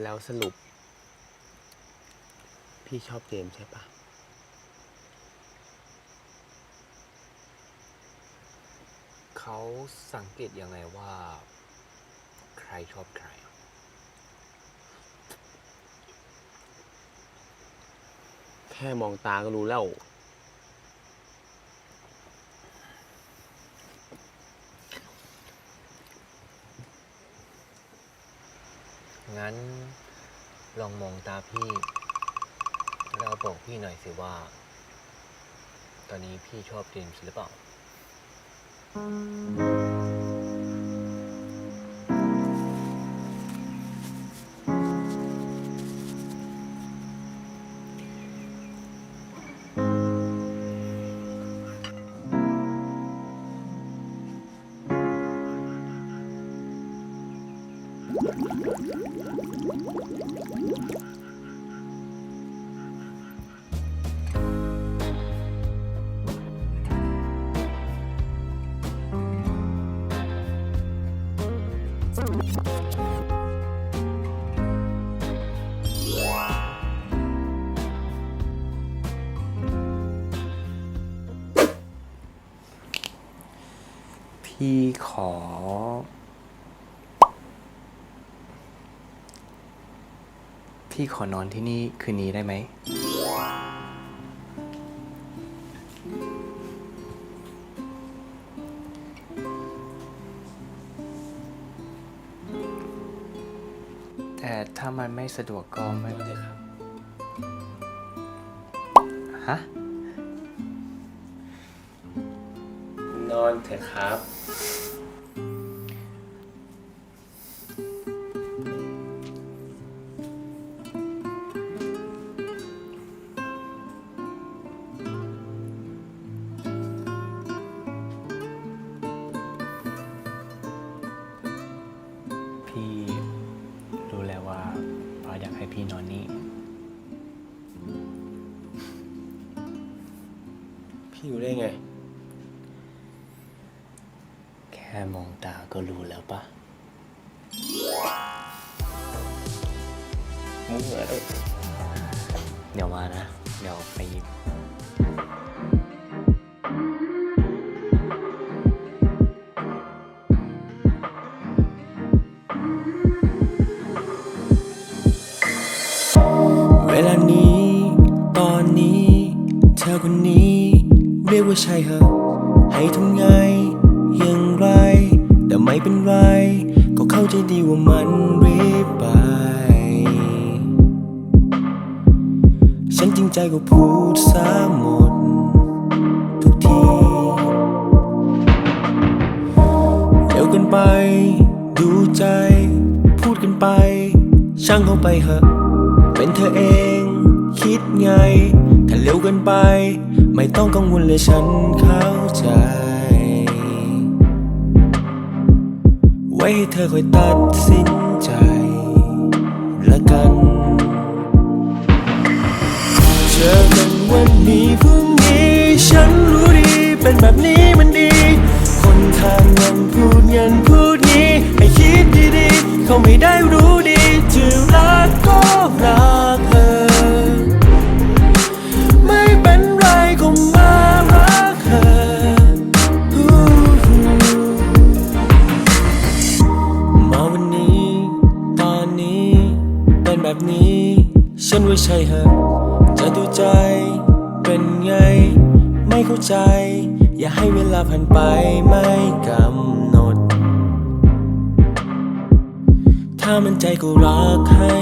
แล้วสรุป พี่ชอบเจมใช่ปะเขาสังเกตยังไงว่า ใครชอบใคร แค่มองตาก็รู้แล้ว งั้นลองมองตาพี่ แล้วบอกพี่หน่อยสิว่า ตอนนี้พี่ชอบเจมส์หรือเปล่ พี่ขอ พี่ขอนอนที่นี่คืนนี้ได้ไหม แต่ถ้ามันไม่สะดวกก็ไม่เป็นไรครับ ฮะ นอนเถอะครับ พี่รู้ได้ไง แค่มองตาก็รู้แล้วปะมึงเหรอเดี๋ยวมานะ เดี๋ยวไปยิบเวลานี้ ตอนนี้ เธอคนนี้ ว่าใช่เหรอให้ทำไงอย่างไร แต่ไม่เป็นไร ก็เข้าใจดีว่ามันรีบไป ฉันจริงใจก็พูดซะหมด ทุกทีเร็วกันไป ดูใจ พูดกันไป ช่างเข้าไปเหอะเป็นเธอเอง คิดไง ถ้าเร็วกินไป ไม่ต้องกังวลเลยฉันเข้าใจ ไว้ให้เธอคอยตัดสินใจละกันเจอกันวันนี้พรุ่งนี้ฉันรู้ดีเป็นแบบนี้มันดี คนทางยังพูดยันพูดงี้ให้คิดดีๆเขาไม่ได้รู้ เหอะจะดูใจเป็นไง ไม่เข้าใจ อย่าให้เวลาผ่านไปไม่กำหนด ถ้ามันใจก็รักให้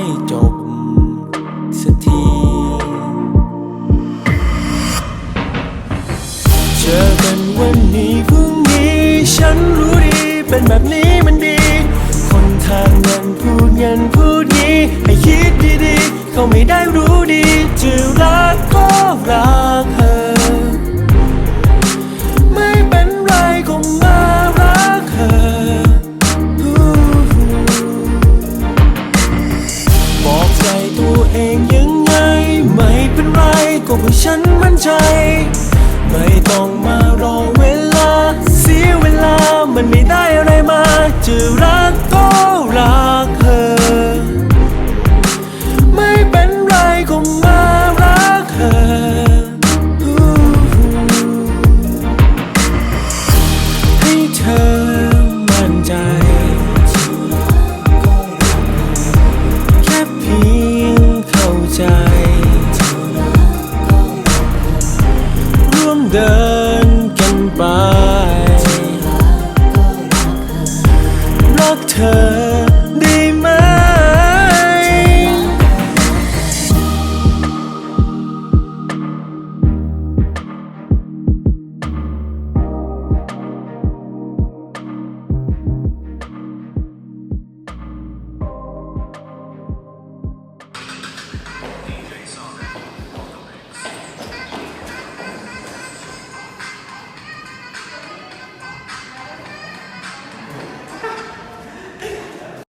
ดีๆเขาไม่ได้รู้ดีจะรักก็รักเธอ ไม่เป็นไรก็มารักเธอบอกใจตัวเองยังไง ไม่เป็นไรก็เพราะฉันมั่นใจ ไม่ต้องมารอเวลา เสียเวลามันไม่ได้อะไรมาจะรักก็